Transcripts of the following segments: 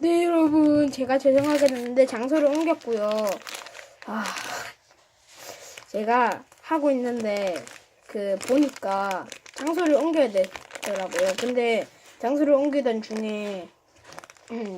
네 여러분 제가 죄송하게 됐는데 장소를 옮겼고요. 아 제가 하고 있는데 그 보니까 장소를 옮겨야 되더라고요. 근데 장소를 옮기던 중에 음,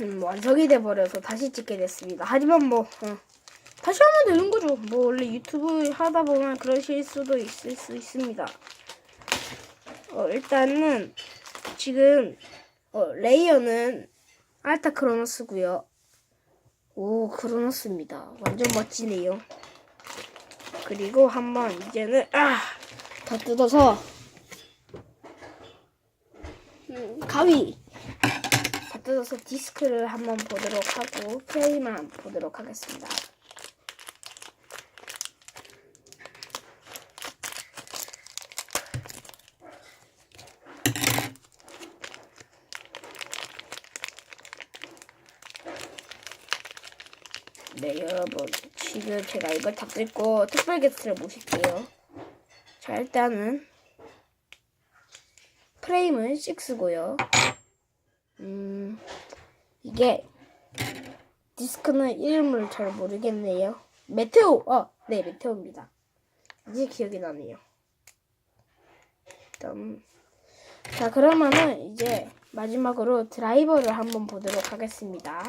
음, 완성이 돼 버려서 다시 찍게 됐습니다. 하지만 뭐 어, 다시 하면 되는 거죠. 뭐 원래 유튜브 하다 보면 그러실 수도 있을 수 있습니다. 어, 일단은 지금 어, 레이어는 알타 크로노스고요. 오 크로노스입니다. 완전 멋지네요. 그리고 한번 이제는 아, 다 뜯어서 음, 가위 다 뜯어서 디스크를 한번 보도록 하고 프레임을 보도록 하겠습니다. 네 여러분. 지금 제가 이걸 다 뜯고 특별 게스트를 모실게요. 자 일단은 프레임은 6고요. 음 이게 디스크는 이름을 잘 모르겠네요. 메테오 어네 메테오입니다. 이제 기억이 나네요. 일단 자 그러면은 이제 마지막으로 드라이버를 한번 보도록 하겠습니다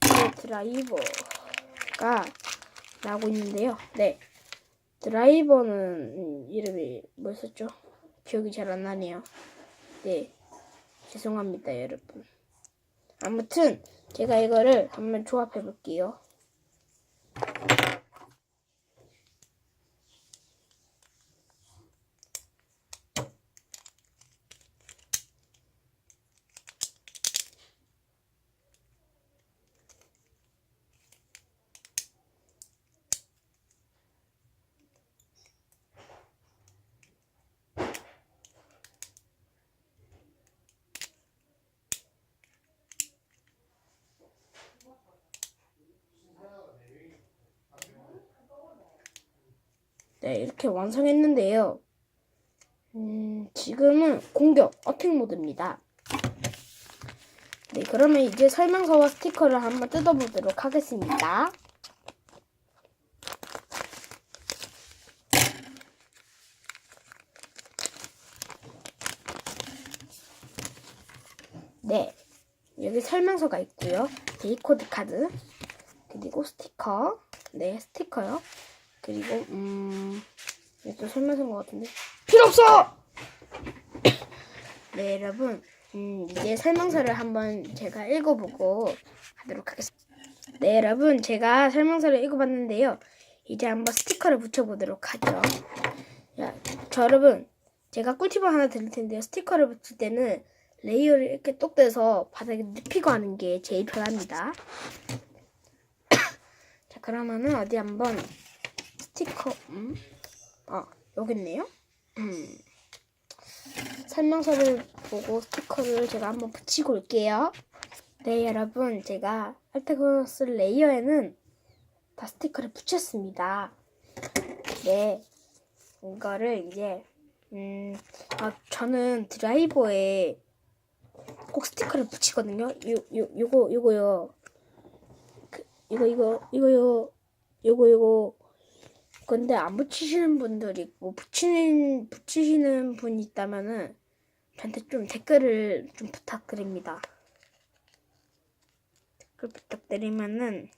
네, 드라이버가 나오고 있는데요. 네. 드라이버는 음, 이름이 뭐였었죠? 기억이 잘 안 나네요. 네. 죄송합니다, 여러분. 아무튼 제가 이거를 한번 조합해 볼게요. 네, 이렇게 완성했는데요. 음, 지금은 공격, 어택 모드입니다. 네, 그러면 이제 설명서와 스티커를 한번 뜯어보도록 하겠습니다. 네, 여기 설명서가 있고요. 데이코드 카드, 그리고 스티커, 네, 스티커요. 그리고 음, 이것도 설명서인 것 같은데 필요 없어. 네, 여러분, 음, 이제 설명서를 한번 제가 읽어보고 하도록 하겠습니다. 네, 여러분, 제가 설명서를 읽어봤는데요. 이제 한번 스티커를 붙여보도록 하죠. 야, 저 여러분, 제가 꿀팁을 하나 드릴 텐데요. 스티커를 붙일 때는 레이어를 이렇게 똑 떼서 바닥에 눕히고 하는 게 제일 편합니다. 자, 그러면은 어디 한번 스티커, 음? 아, 여기 있네요. 음. 설명서를 보고 스티커를 제가 한번 붙이고 올게요. 네, 여러분, 제가 알테그노스 레이어에는 다 스티커를 붙였습니다. 네, 이거를 이제, 음, 아, 저는 드라이버에 꼭 스티커를 붙이거든요. 요, 요, 요거, 요거요. 그, 이거, 이거, 이거요. 요거, 요거. 근데 안 붙이시는 분들 있고 붙이는 붙이시는 분 있다면은 저한테 좀 댓글을 좀 부탁드립니다. 댓글 부탁드리면은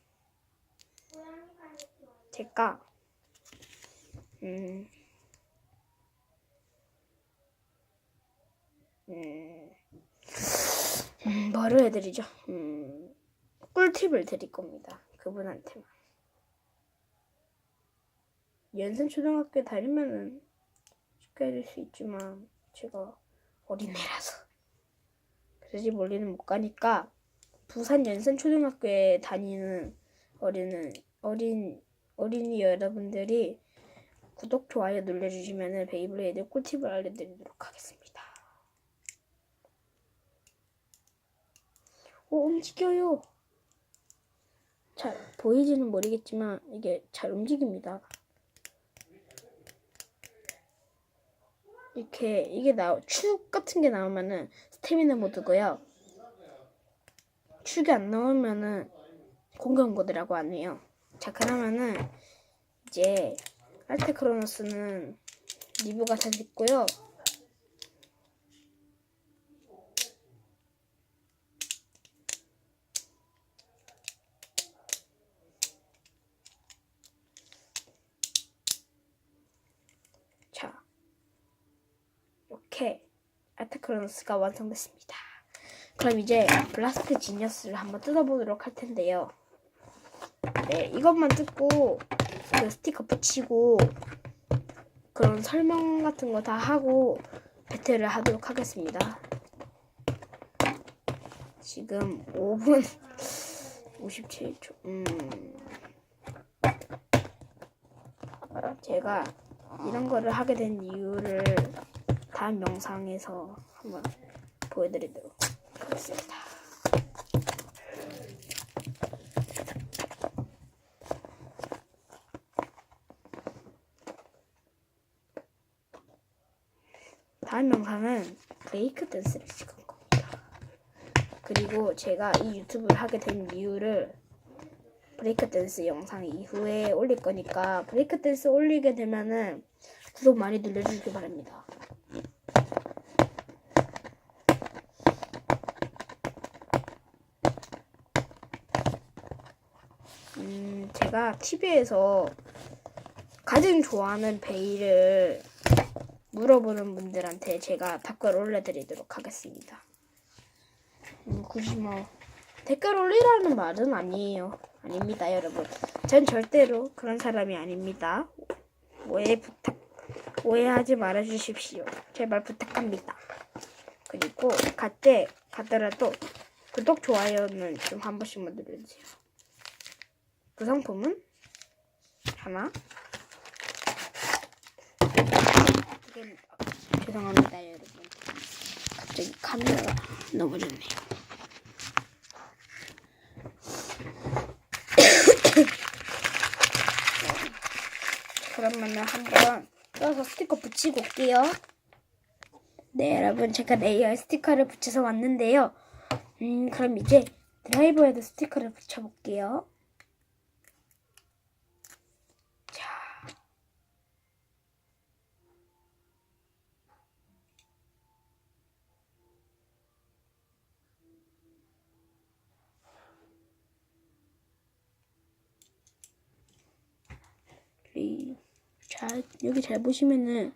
제가 음, 음, 음 뭐를 해드리죠? 음, 꿀팁을 드릴 겁니다. 그분한테만. 연산 초등학교에 다니면은 쉽게 해줄 수 있지만 제가 어린애라서 그러지 멀리는 못 가니까 부산 연산 초등학교에 다니는 어린은 어린 어린이 여러분들이 구독 좋아요 눌러주시면은 베이블레이드 꿀팁을 알려드리도록 하겠습니다. 오 움직여요. 잘 보이지는 모르겠지만 이게 잘 움직입니다. 이렇게 이게 나축 같은 게 나오면은 스태미나 모드고요. 축이 안 나오면은 공격 모드라고 하네요. 자 그러면은 이제 알테크로노스는 리뷰가 다 됐고요. 자, 이렇게 아타크로노스가 완성됐습니다. 그럼 이제 블라스트 지니어스를 한번 뜯어보도록 할 텐데요. 네, 이것만 뜯고 그 스티커 붙이고 그런 설명 같은 거 다 하고 배틀을 하도록 하겠습니다. 지금 5분 57초. 음. 제가 이런 거를 하게 된 이유를 다음 영상에서 한번 보여드리도록 하겠습니다. 다음 영상은 브레이크 댄스를 찍은 겁니다. 그리고 제가 이 유튜브를 하게 된 이유를 브레이크 댄스 영상 이후에 올릴 거니까 브레이크 댄스 올리게 되면은 구독 많이 눌러주시기 바랍니다. 음, 제가 TV에서 가장 좋아하는 베일을 물어보는 분들한테 제가 댓글 올려드리도록 하겠습니다. 음, 굳이 뭐 댓글 올리라는 말은 아니에요. 아닙니다, 여러분. 전 절대로 그런 사람이 아닙니다. 오해 부탁 오해하지 말아 주십시오. 제발 부탁합니다. 그리고 갈 때 가더라도 구독 좋아요는 좀 한 번씩만 눌러주세요. 구성품은 하나. 두 개입니다. 죄송합니다, 여러분. 갑자기 카메라가 넘어졌네요. 그러면은 한번 떠서 스티커 붙이고 올게요. 네, 여러분 제가 레이어에 스티커를 붙여서 왔는데요. 음, 그럼 이제 드라이버에도 스티커를 붙여볼게요. 이- 자 여기 잘 보시면은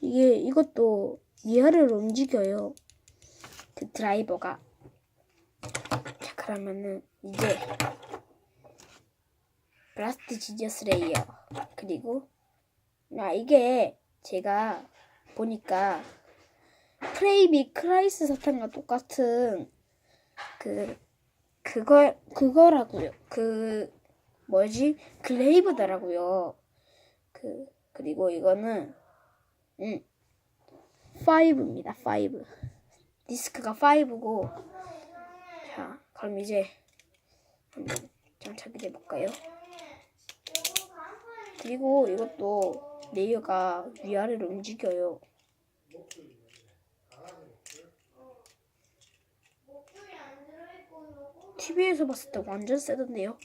이게 이것도 위아래로 움직여요. 그 드라이버가. 자 그러면은 이제 블라스트 지저스 레이어 그리고 아 이게 제가 보니까 프레이비 크라이스 사탄과 똑같은 그 그거 그거라고요. 그 뭐지 글레이브더라고요. 그 그리고 이거는 음 5입니다. 5 디스크가 5고 자 그럼 이제 한번 장착을 해 볼까요? 그리고 이것도 레이어가 위아래로 움직여요. TV에서 봤을 때 완전 세던데요.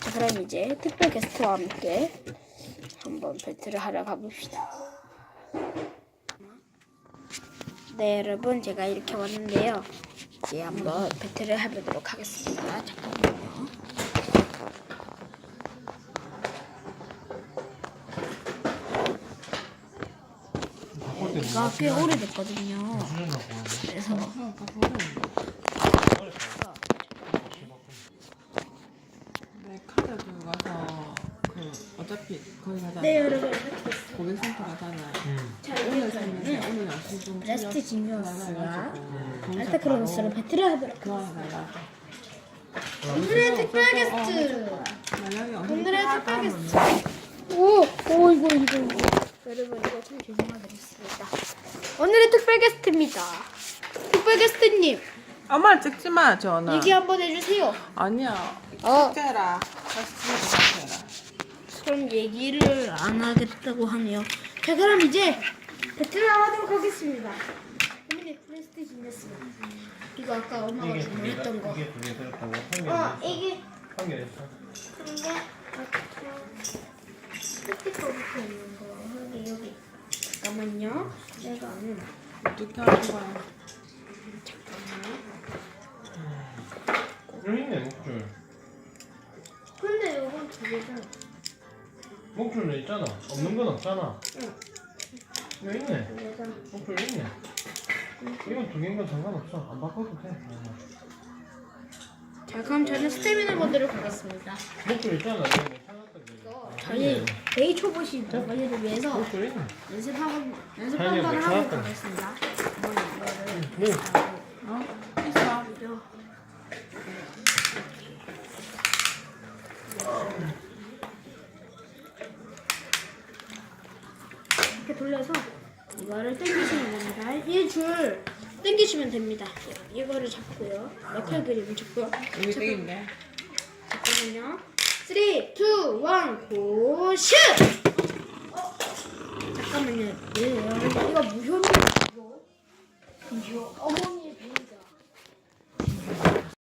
자, 그럼 이제 특별 게스트와 함께 한번 배틀을 하러 가봅시다. 네, 여러분 제가 이렇게 왔는데요. 이제 한번 배틀을 해보도록 하겠습니다. 잠깐만요. 이거 꽤 오래됐거든요. 그래서 네, 카드 그 가서 그 어차피 거기 가잖아. 네, 여러분 고객센터 가잖아. 자, 오늘 저는 오늘 날씨 좀 브레스트 풀렸- 진이었으나 거기서 알타크로노스로 바로 배틀을 하도록 교환해달라. 오늘의 특별 게스트 오늘의 특별 게스트 오! 오 이거 이거 이거 여러분 이거 참 죄송하겠습니다 오늘의 특별 게스트입니다 특별 게스트님 엄마 찍지 마 전화. 얘기 한번 해주세요 아니야. 어, 해라. 다시 집에 얘기를 안 하겠다고 하네요. 자, 그럼 이제 베트남 하도록 하겠습니다. 어머니 플레이스테이션 냈습니다. 이거 아까 엄마가 이게 두 개가 주문했던 거. 이게 두 개 들었다고 한 개. 어, 이게 한개 됐어. 근데 스티커부터 있는 거 여기 여기. 잠깐만요. 내가 안 어떻게 하는 거야? 여기 있네 목줄. 근데 이건 두 개잖아. 목줄은 있잖아. 없는 건 없잖아. 응. 이거 있네. 목줄 있네. 이건 두 개인 건 상관없어. 안 바꿔도 돼. 자, 그럼 저는 스태미나 보도록 하겠습니다. 목줄 있잖아. 이거 못 찾았다. 그거. 저희 데이 초보시 저희를 위해서 목줄 있네. 연습하고 연습 한번 못 하고. 가겠습니다. 이거를 뭐? 어? 있어. 이렇 돌려서 이거를 당기시면 됩니다. 이줄 당기시면 됩니다. 이거를 잡고요. 역할 그림을 잡고요. 여기 땡인데. 잠깐만요. 3, 2, 1, 고, 슛! 어, 잠깐만요. 예, 이거 무효입니다. 이거. 무효. 어머,